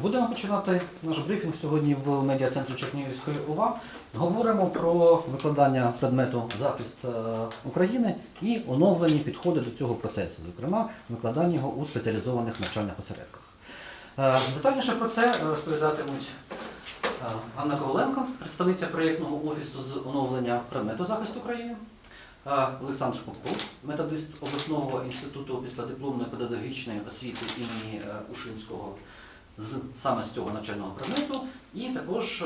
Будемо починати наш брифінг сьогодні в медіа-центрі Чернігівської ОВА. Говоримо про викладання предмету захист е, України і оновлені підходи до цього процесу, зокрема, викладання його у спеціалізованих навчальних осередках. Е, Детальніше про це розповідатимуть е, Анна Коваленко, представниця проєктного офісу з оновлення предмету захист України. Олександр Попов, методист обласного інституту післядипломної педагогічної освіти імені Ушинського з саме з цього навчального предмету, і також е,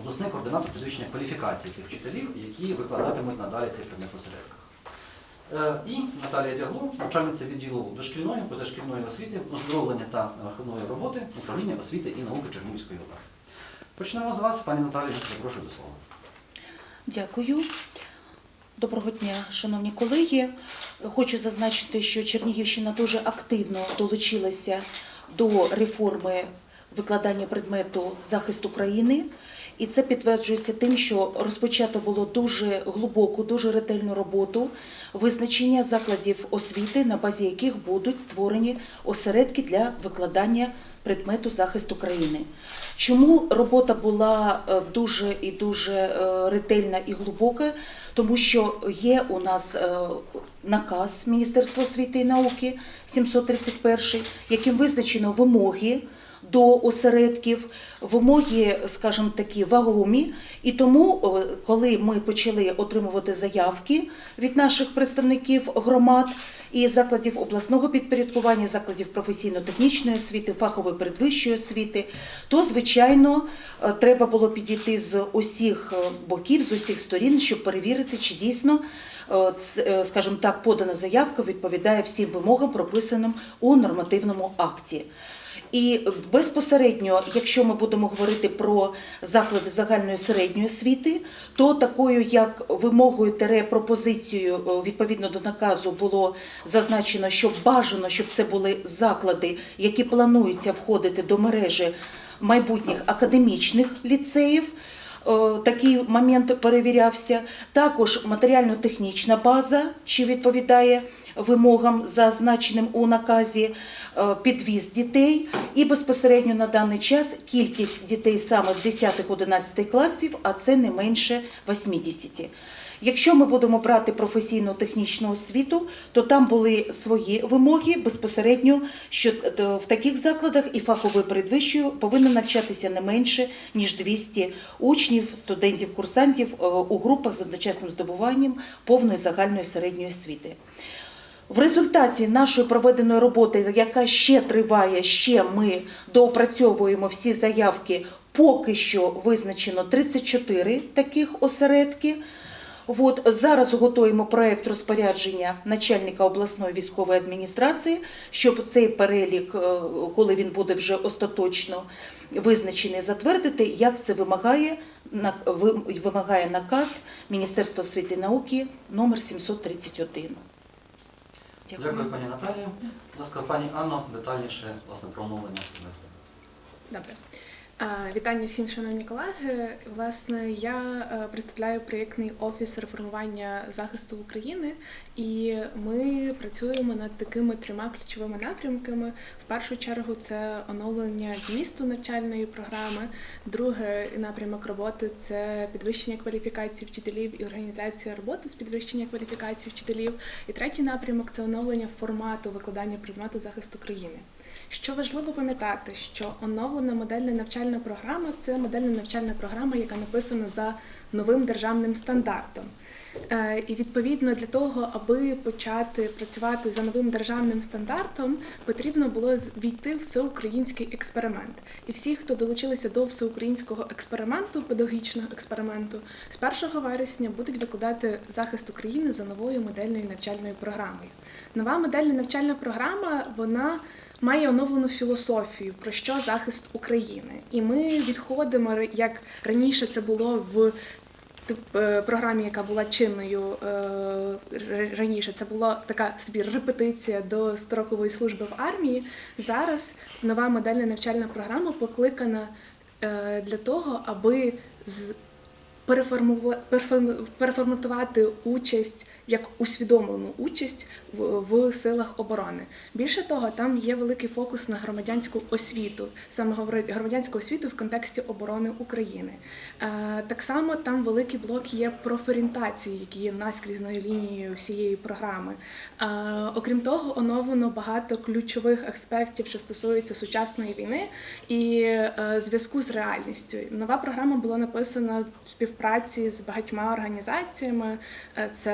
обласний координатор підвищення кваліфікації тих вчителів, які викладатимуть надалі цей предмет осередках. Е, І Наталія Дягло, начальниця відділу дошкільної, позашкільної освіти, оздоровлення та виховної роботи управління освіти і науки Чернігівської ОВА. Почнемо з вас, пані Наталії, запрошую до слова. Дякую. Доброго дня, шановні колеги. Хочу зазначити, що Чернігівщина дуже активно долучилася до реформи викладання предмету захист України. І це підтверджується тим, що розпочато було дуже глибоку, дуже ретельну роботу визначення закладів освіти, на базі яких будуть створені осередки для викладання предмету захист України. Чому робота була е, дуже і дуже е, ретельна і глибока? Тому що є у нас е, наказ Міністерства освіти і науки 731, яким визначено вимоги до осередків, вимоги, скажімо такі, вагомі. І тому, коли ми почали отримувати заявки від наших представників громад і закладів обласного підпорядкування, закладів професійно-технічної освіти, фахової передвищої освіти, то звичайно е, треба було підійти з усіх е, боків, з усіх сторін, щоб перевірити, чи дійсно. Е, е, Скажімо так, подана заявка відповідає всім вимогам, прописаним у нормативному акті. І безпосередньо, якщо ми будемо говорити про заклади загальної середньої освіти, то такою як вимогою тере пропозицією е, відповідно до наказу було зазначено, що бажано, щоб це були заклади, які плануються входити до мережі майбутніх академічних ліцеїв. Е, Такий момент перевірявся. Також матеріально-технічна база, чи відповідає вимогам, зазначеним у наказі, підвіз дітей, і безпосередньо на даний час кількість дітей саме в 10-11 класів, а це не менше 80. Якщо ми будемо брати професійно-технічну освіту, то там були свої вимоги безпосередньо, що е, в таких закладах і фаховою передвищою повинно навчатися не менше ніж 200 учнів, студентів, курсантів е, у групах з одночасним здобуванням повної загальної середньої освіти. В результаті нашої проведеної роботи, яка ще триває, ще ми доопрацьовуємо всі заявки. Поки що визначено 34 таких осередки. От зараз готуємо проект розпорядження начальника обласної військової адміністрації, щоб цей перелік, е, коли він буде вже остаточно визначений, затвердити, як це вимагає вимагає наказ Міністерства освіти і науки номер 731. Дякую, пані Наталію. Будь ласка, пані Анно, детальніше власне промовлення. Добре. Вітання всім, шановні колеги. Власне, я е, представляю проєктний офіс реформування захисту України, і ми працюємо над такими трьома ключовими напрямками. В першу чергу це оновлення змісту навчальної програми. Другий напрямок роботи це підвищення кваліфікації вчителів і організація роботи з підвищення кваліфікації вчителів. І третій напрямок це оновлення формату викладання предмету захисту країни. Що важливо пам'ятати, що оновлена модельна навчальна програма це модельна навчальна програма, яка написана за новим державним стандартом. Е, І відповідно для того, аби почати працювати за новим державним стандартом, потрібно було війти в всеукраїнський експеримент. І всі, хто долучилися до всеукраїнського експерименту, педагогічного експерименту, з 1 вересня будуть викладати захист України за новою модельною навчальною програмою. Нова модельна навчальна програма вона має оновлену філософію про що захист України. І ми відходимо, як раніше це було в е, програмі, яка була чинною е, раніше. Це була така собі репетиція до строкової служби в армії. Зараз нова модельна навчальна програма покликана е, для того, аби переформатувати участь як усвідомлену участь в, в силах оборони. Більше того, там є великий фокус на громадянську освіту, саме громадянську освіту в контексті оборони України. Е, так само там великий блок є профорієнтації, які є наскрізною лінією всієї програми. Е, окрім того, оновлено багато ключових аспектів, що стосуються сучасної війни і е, зв'язку з реальністю. Нова програма була написана в співпраці з багатьма організаціями. Е, Це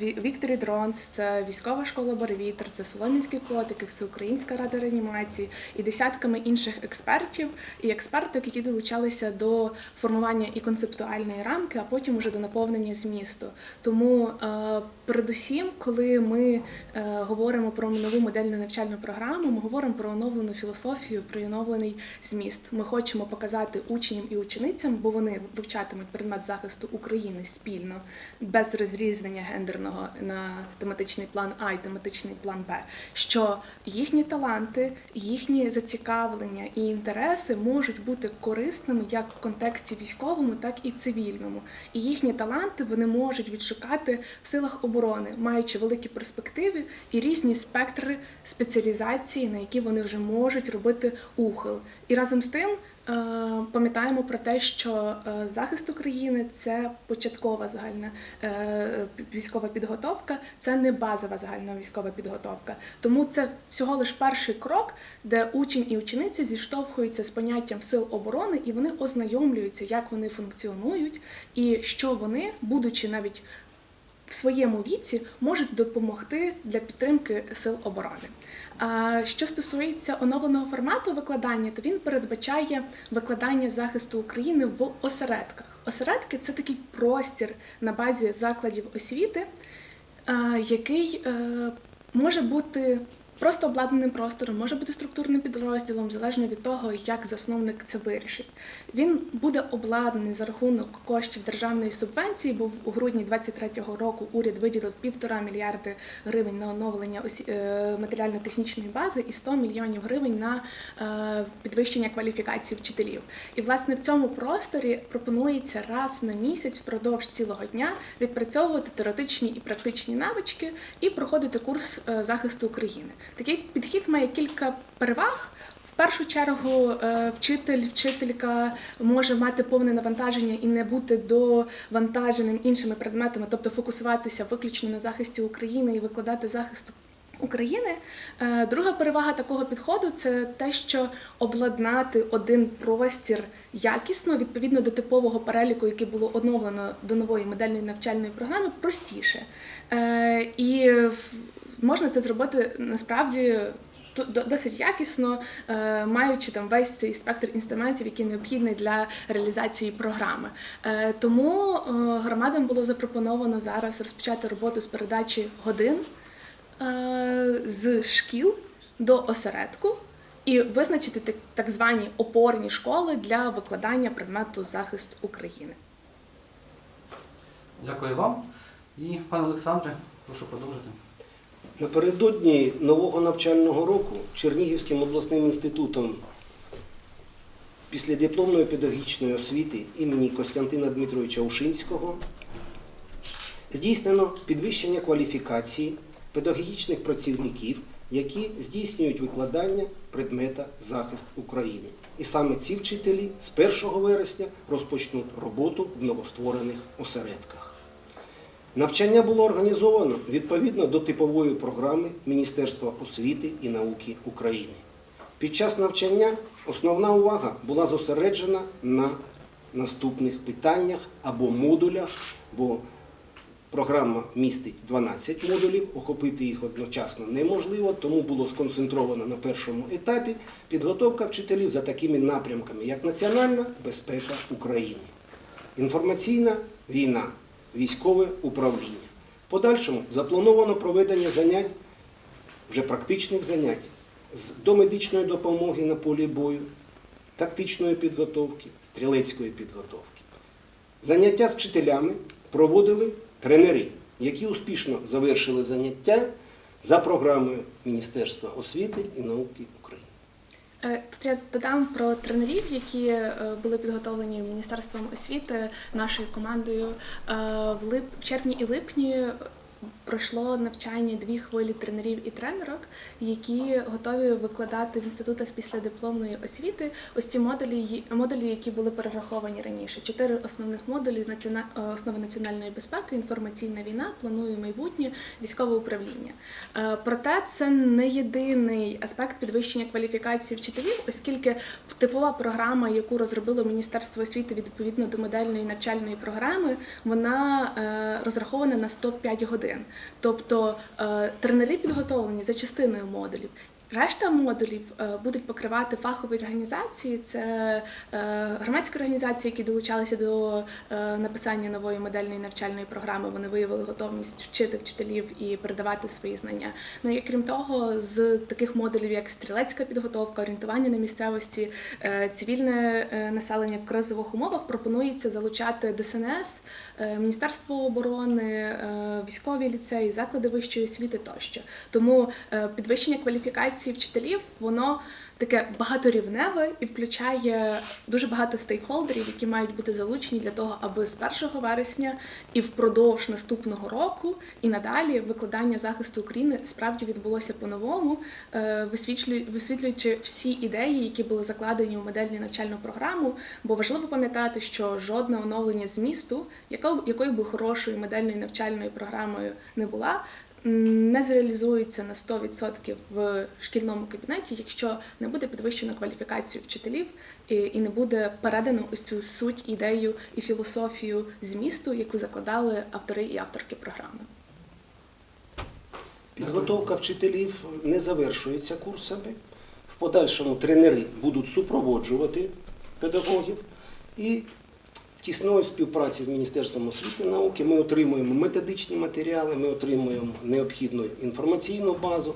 Ві- Victory Drones, це військова школа Боревітер, це Соломінські котики, Всеукраїнська рада реанімації і десятками інших експертів і експерток, які долучалися до формування і концептуальної рамки, а потім уже до наповнення змісту. Тому е, передусім, коли ми е, говоримо про нову модельну навчальну програму, ми говоримо про оновлену філософію, про оновлений зміст. Ми хочемо показати учням і ученицям, бо вони вивчатимуть предмет захисту України спільно, без розрізнення гендерного на тематичний план А і тематичний план Б, що їхні таланти, їхні зацікавлення і інтереси можуть бути корисними як в контексті військовому, так і цивільному. І їхні таланти вони можуть відшукати в силах оборони, маючи великі перспективи і різні спектри спеціалізації, на які вони вже можуть робити ухил. І разом з тим. Е, Пам'ятаємо про те, що е, захист України це початкова загальна е, військова підготовка, це не базова загальна військова підготовка. Тому це всього лиш перший крок, де учень і учениця зіштовхуються з поняттям сил оборони, і вони ознайомлюються, як вони функціонують, і що вони, будучи навіть в своєму віці можуть допомогти для підтримки сил оборони. Що стосується оновленого формату викладання, то він передбачає викладання захисту України в осередках. Осередки це такий простір на базі закладів освіти, який е, може бути просто обладнаним простором, може бути структурним підрозділом, залежно від того, як засновник це вирішить. Він буде обладнаний за рахунок коштів державної субвенції, бо у грудні 2023 року уряд виділив півтора мільярди гривень на оновлення е, матеріально-технічної бази і 100 мільйонів гривень на е, підвищення кваліфікації вчителів. І власне в цьому просторі пропонується раз на місяць впродовж цілого дня відпрацьовувати теоретичні і практичні навички і проходити курс е, захисту України. Такий підхід має кілька переваг. В першу чергу е, вчитель, вчителька може мати повне навантаження і не бути довантаженим іншими предметами, тобто фокусуватися виключно на захисті України і викладати захист України. Е, Друга перевага такого підходу це те, що обладнати один простір якісно відповідно до типового переліку, який було оновлено до нової модельної навчальної програми, простіше. Е, І можна це зробити насправді. до- до- Досить якісно, е, маючи там весь цей спектр інструментів, які необхідні для реалізації програми. Е, Тому громадам було запропоновано зараз розпочати роботу з передачі годин з шкіл до осередку і визначити так- звані опорні школи для викладання предмету захист України. Дякую вам. І, пане Олександре, прошу продовжити. Напередодні нового навчального року Чернігівським обласним інститутом післядипломної педагогічної освіти імені Костянтина Дмитровича Ушинського здійснено підвищення кваліфікації педагогічних працівників, які здійснюють викладання предмета захист України. І саме ці вчителі з 1 вересня розпочнуть роботу в новостворених осередках. Навчання було організовано відповідно до типової програми Міністерства освіти і науки України. Під час навчання основна увага була зосереджена на наступних питаннях або модулях, бо програма містить 12 модулів, охопити їх одночасно неможливо, тому було сконцентровано на першому етапі підготовка вчителів за такими напрямками, як національна безпека України, інформаційна війна, військове управління. Подальшому заплановано проведення занять, вже практичних занять з домедичної допомоги на полі бою, тактичної підготовки, стрілецької підготовки. Заняття з вчителями проводили тренери, які успішно завершили заняття за програмою Міністерства освіти і науки України. Е, Тут я додам про тренерів, які е, були підготовлені Міністерством освіти нашою командою. Е, В червні і липні пройшло навчання дві хвилі тренерів і тренерок, які готові викладати в інститутах після дипломної освіти ось ці модулі, модулі, які були перераховані раніше. Чотири основних модулі е, основи національної безпеки, інформаційна війна, планує майбутнє, військове управління. Е, Проте це не єдиний аспект підвищення кваліфікації вчителів, оскільки типова програма, яку розробило Міністерство освіти відповідно до модельної навчальної програми, вона е, розрахована на 105 годин. Тобто е, тренери підготовлені за частиною модулів. Решта модулів е, будуть покривати фахові організації, це е, громадські організації, які долучалися до написання нової модельної навчальної програми. Вони виявили готовність вчити вчителів і передавати свої знання. Ну і крім того, з таких модулів, як стрілецька підготовка, орієнтування на місцевості, цивільне населення в кризових умовах, пропонується залучати ДСНС, Міністерство оборони, е, військові ліцеї, заклади вищої освіти тощо. Тому е, підвищення кваліфікації вчителів воно таке багаторівневе і включає дуже багато стейкхолдерів, які мають бути залучені для того, аби з 1 вересня і впродовж наступного року і надалі викладання захисту України справді відбулося по-новому, е, висвітлюючи всі ідеї, які були закладені у модельну навчальну програму. Бо важливо пам'ятати, що жодне оновлення змісту, яко- якою би хорошою модельною навчальною програмою не була, не зреалізується на 100% в шкільному кабінеті, якщо не буде підвищено кваліфікацію вчителів і, не буде передано ось цю суть, ідею і філософію змісту, яку закладали автори і авторки програми. Підготовка вчителів не завершується курсами. В подальшому тренери будуть супроводжувати педагогів і тісної співпраці з Міністерством освіти і науки ми отримуємо методичні матеріали, ми отримуємо необхідну інформаційну базу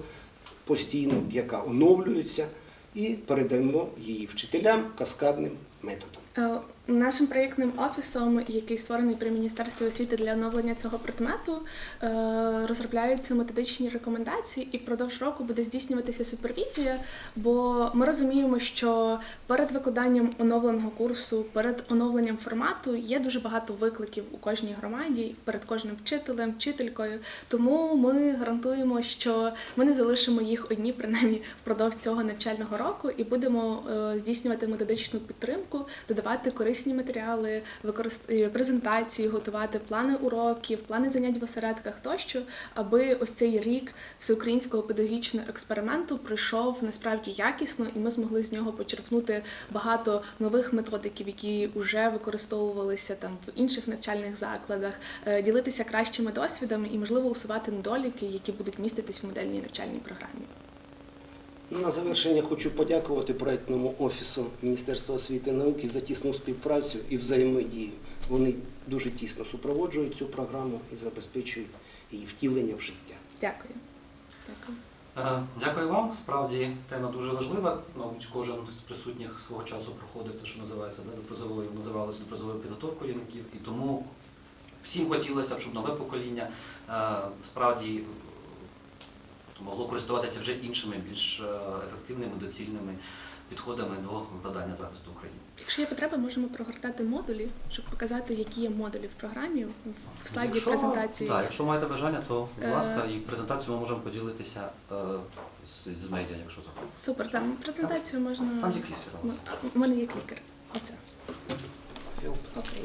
постійно, яка оновлюється, і передаємо її вчителям каскадним методом. Е, Нашим проєктним офісом, який створений при Міністерстві освіти для оновлення цього предмету, е, розробляються методичні рекомендації, і впродовж року буде здійснюватися супервізія. Бо ми розуміємо, що перед викладанням оновленого курсу, перед оновленням формату є дуже багато викликів у кожній громаді, перед кожним вчителем, вчителькою. Тому ми гарантуємо, що ми не залишимо їх одні, принаймні впродовж цього навчального року, і будемо е, здійснювати методичну підтримку, додавати корисні матеріали, е, презентації, готувати плани уроків, плани занять в осередках тощо, аби ось цей рік всеукраїнського педагогічного експерименту пройшов насправді якісно, і ми змогли з нього почерпнути багато нових методиків, які вже використовувалися там в інших навчальних закладах, е, ділитися кращими досвідами і, можливо, усувати недоліки, які будуть міститись в модельній навчальній програмі. На завершення хочу подякувати проектному офісу Міністерства освіти і науки за тісну співпрацю і взаємодію. Вони дуже тісно супроводжують цю програму і забезпечують її втілення в життя. Дякую. Дякую. Е, Дякую вам. Справді тема дуже важлива. Мабуть, кожен з присутніх свого часу проходив те, що називається да, допризовою, називалося допризовою підготовкою юнаків. І тому всім хотілося, б, щоб нове покоління е, справді могло користуватися вже іншими, більш е, ефективними, доцільними підходами до викладання захисту України. Якщо є потреба, можемо прогортати модулі, щоб показати, які є модулі в програмі в- слайді Якщо- презентації. Так, якщо маєте бажання, то будь Е, ласка, і презентацію ми можемо поділитися е, з, з медіа, якщо захочете. Супер, там презентацію можна. Там є клістер у мене є клікер. Оце. Окей.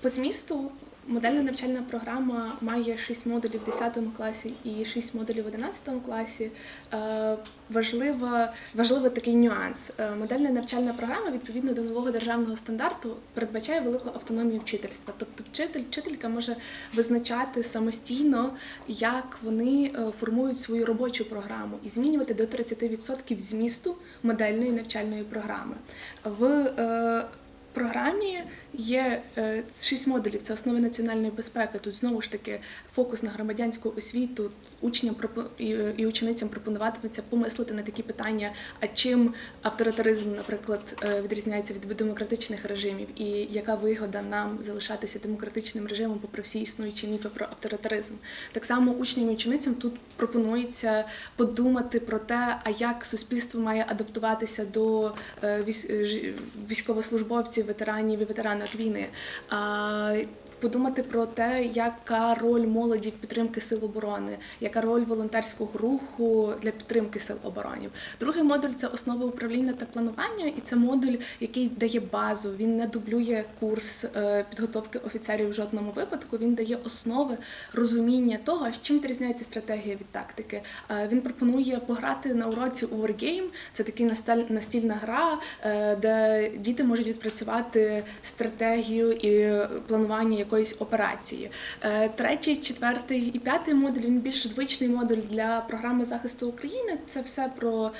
По змісту модельна навчальна програма має 6 модулів в 10 класі і 6 модулів в 11 класі. Е, Важлива, важливий такий нюанс. Е, Модельна навчальна програма відповідно до нового державного стандарту передбачає велику автономію вчительства. Тобто вчитель, вчителька може визначати самостійно, як вони е, формують свою робочу програму і змінювати до 30% змісту модельної навчальної програми. В програмі є е, шість модулів. Це основи національної безпеки. Тут знову ж таки фокус на громадянську освіту, учням і, ученицям пропонуватиметься помислити на такі питання, а чим авторитаризм, наприклад, е, відрізняється від демократичних режимів, і яка вигода нам залишатися демократичним режимом, попри всі існуючі міфи про авторитаризм. Так само учням і ученицям тут пропонується подумати про те, а як суспільство має адаптуватися до е, військовослужбовців, ветеранів і ветеранок війни. Подумати про те, яка роль молоді в підтримки сил оборони, яка роль волонтерського руху для підтримки сил оборонів. Другий модуль це основи управління та планування, і це модуль, який дає базу. Він не дублює курс е, підготовки офіцерів в жодному випадку. Він дає основи розуміння того, чим відрізняється стратегія від тактики. Е, Він пропонує пограти на уроці у Wargame. Це такий настільна гра, е, де діти можуть відпрацювати стратегію і планування якоїсь операції. Е, Третій, четвертий і п'ятий модуль він більш звичний модуль для програми захисту України. Це все про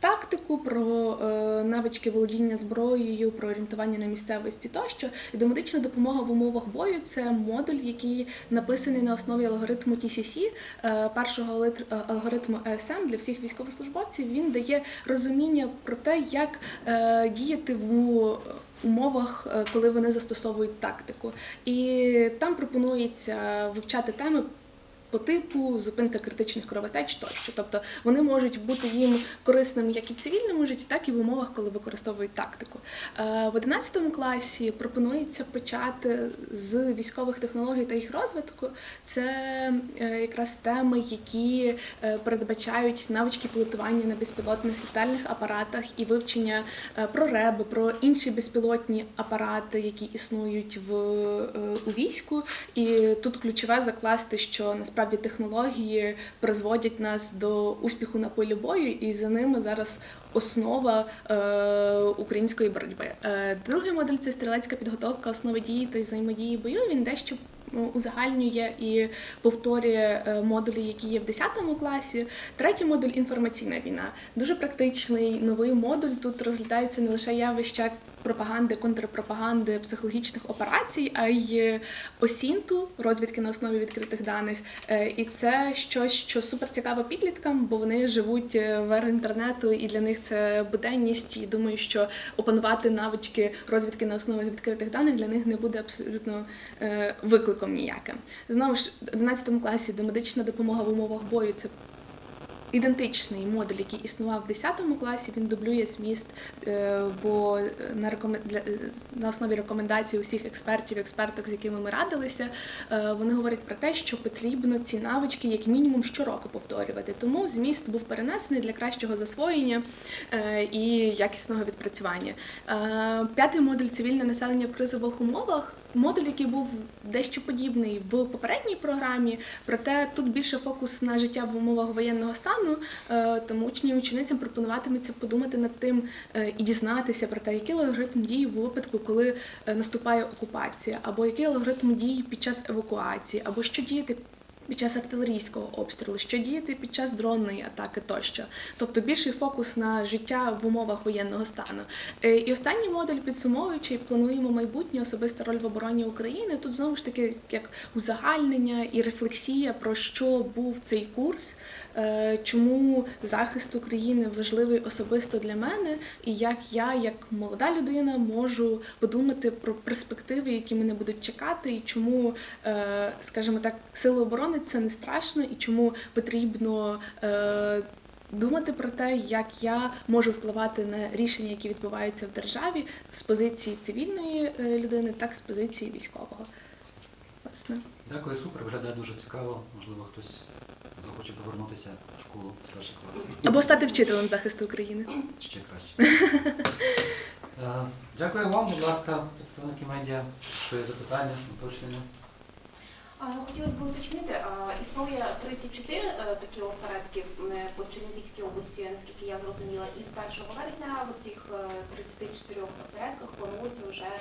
тактику, про е, навички володіння зброєю, про орієнтування на місцевості тощо. І домедична допомога в умовах бою це модуль, який написаний на основі алгоритму TCC, е, першого алгорит- алгоритму ESM для всіх військовослужбовців. Він дає розуміння про те, як діяти в умовах, е, коли вони застосовують тактику. І там пропонується вивчати теми по типу зупинка критичних кровотеч тощо. Тобто вони можуть бути їм корисними як і в цивільному житті, так і в умовах, коли використовують тактику. Е, В 11 класі пропонується почати з військових технологій та їх розвитку. Це е, якраз теми, які е, передбачають навички пілотування на безпілотних літальних апаратах і вивчення про реби, про інші безпілотні апарати, які існують в у війську. І тут ключове закласти, що насправді технології призводять нас до успіху на полі бою, і за ними зараз основа е, української боротьби. Е, другий модуль це стрілецька підготовка, основи дії та взаємодії бою. Він дещо ну, узагальнює і повторює е, модулі, які є в 10 класі. Третій модуль інформаційна війна. Дуже практичний новий модуль. Тут розглядається не лише явища пропаганди, контрпропаганди, психологічних операцій, а й осінту, розвідки на основі відкритих даних. Е, І це щось, що супер цікаво підліткам, бо вони живуть е, в ері інтернету, і для них це буденність. І думаю, що опанувати навички розвідки на основі відкритих даних для них не буде абсолютно е, викликом ніяким. Знову ж, в 11 класі домедична допомога в умовах бою це ідентичний модуль, який існував в 10 класі, він дублює зміст, е, бо на, рекомен... для... на основі рекомендацій усіх експертів, експерток, з якими ми радилися, е, вони говорять про те, що потрібно ці навички як мінімум щороку повторювати. Тому зміст був перенесений для кращого засвоєння е, і якісного відпрацювання. Е, П'ятий модуль цивільне населення в кризових умовах. Модуль, який був дещо подібний в попередній програмі, проте тут більше фокус на життя в умовах воєнного стану, е, тому учням і ученицям пропонуватиметься подумати над тим е, і дізнатися про те, який алгоритм дії в випадку, коли е, наступає окупація, або який алгоритм дії під час евакуації, або що діяти. Під час артилерійського обстрілу, що діяти під час дронної атаки тощо, тобто більший фокус на життя в умовах воєнного стану. Е, І останній модуль підсумовуючи, плануємо майбутнє особиста роль в обороні України. Тут знову ж таки як узагальнення і рефлексія про що був цей курс, чому захист України важливий особисто для мене, і як я, як молода людина, можу подумати про перспективи, які мене будуть чекати, і чому, е, скажімо так, сили оборони це не страшно, і чому потрібно. е, Думати про те, як я можу впливати на рішення, які відбуваються в державі з позиції цивільної е, людини, так з позиції військового. Власне. Дякую, супер. Виглядає дуже цікаво. Можливо, хтось захоче повернутися в школу старших класів. Або стати вчителем захисту України. Ще краще. Е, Дякую вам, будь ласка, представники медіа. Що є запитання, уточнення? А, Хотілося б уточнити, а, існує 34 е, такі осередки м, по Чернігівській області, наскільки я зрозуміла, і з 1 вересня в цих е, 34 осередках планується вже е,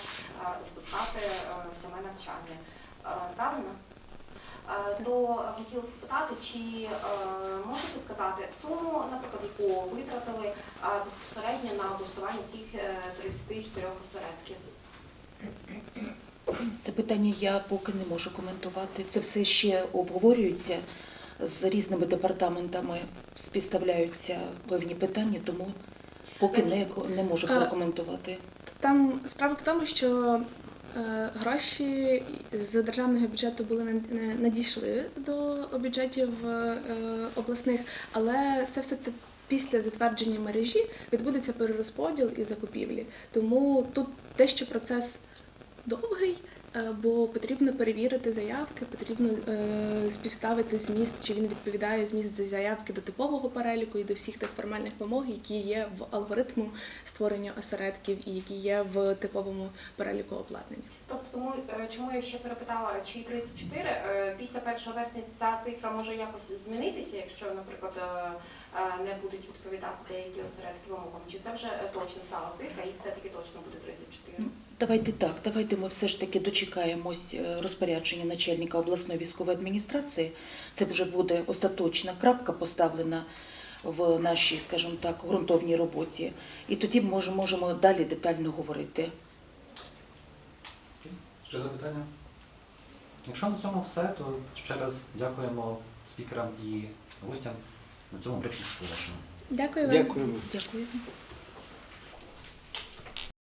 запускати е, саме навчання. Е, Правильно? Е, То хотіла б спитати, чи е, можете сказати суму, наприклад, яку витратили е, безпосередньо на облаштування цих е, 34 осередків? Це питання я поки не можу коментувати. Це все ще обговорюється з різними департаментами співставляються певні питання, тому поки не, не можу прокоментувати. Там справа в тому, що гроші з державного бюджету були не- надійшли до бюджетів е, обласних, але це все після затвердження мережі відбудеться перерозподіл і закупівлі. Тому тут дещо процес довгий. Е, Бо потрібно перевірити заявки, потрібно е, співставити зміст, чи він відповідає зміст заявки до типового переліку і до всіх тих формальних вимог, які є в алгоритму створення осередків і які є в типовому переліку обладнання. Тобто, тому е, чому я ще перепитала, чи 34, е, після 1 вересня ця цифра може якось змінитися, якщо, наприклад, е, не будуть відповідати деякі осередки вимогам, чи це вже точно стала цифра і все-таки точно буде 34? Давайте так, давайте ми все ж таки дочекаємось розпорядження начальника обласної військової адміністрації. Це вже буде остаточна крапка поставлена в нашій, скажімо так, ґрунтовній роботі. І тоді ми можемо далі детально говорити. Ще запитання? Якщо на цьому все, то ще раз дякуємо спікерам і гостям. На цьому брифінг завершено. Дякую вам. Дякую. Дякую.